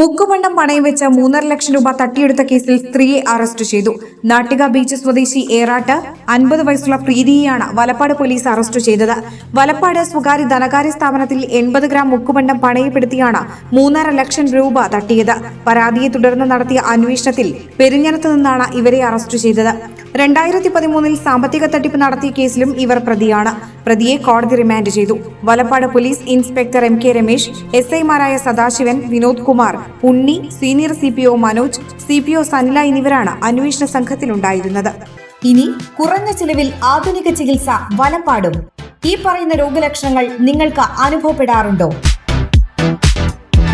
മുക്കുപണ്ടം പണയം വെച്ച് മൂന്നര ലക്ഷം രൂപ തട്ടിയെടുത്ത കേസിൽ സ്ത്രീയെ അറസ്റ്റ് ചെയ്തു. നാട്ടിക ബീച്ച് സ്വദേശി ഏറാട്ട് അൻപത് വയസ്സുള്ള പ്രീതിയെയാണ് വലപ്പാട് പോലീസ് അറസ്റ്റ് ചെയ്തത്. വലപ്പാട് സ്വകാര്യ ധനകാര്യ സ്ഥാപനത്തിൽ എൺപത് ഗ്രാം മുക്കുപണ്ടം പണയപ്പെടുത്തിയാണ് മൂന്നര ലക്ഷം രൂപ തട്ടിയത്. പരാതിയെ തുടർന്ന് നടത്തിയ അന്വേഷണത്തിൽ പെരിഞ്ഞനത്ത് നിന്നാണ് ഇവരെ അറസ്റ്റ് ചെയ്തത്. രണ്ടായിരത്തി പതിമൂന്നിൽ സാമ്പത്തിക തട്ടിപ്പ് നടത്തിയ കേസിലും ഇവർ പ്രതിയാണ്. പ്രതിയെ കോടതി റിമാൻഡ് ചെയ്തു. Valappad police inspector M K Ramesh S ഐമാരായ Sadasivan Vinod Kumar Unni senior C P O Manoj C P O Sanila എന്നിവരാണ് അന്വേഷണ സംഘത്തിലുണ്ടായിരുന്നത്. ഇനി കുറഞ്ഞ ചിലവിൽ ആധുനിക ചികിത്സ വലപ്പാടും. ഈ പറയുന്ന രോഗലക്ഷണങ്ങൾ നിങ്ങൾക്ക് അനുഭവപ്പെടാറുണ്ടോ?